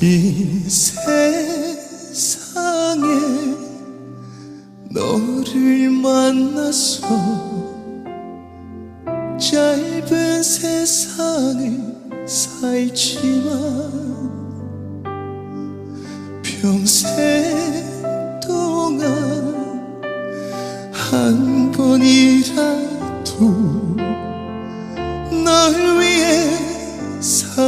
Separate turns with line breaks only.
이 세상에 너를 만나서 짧은 세상을 살지만 평생 동안 한 번이라도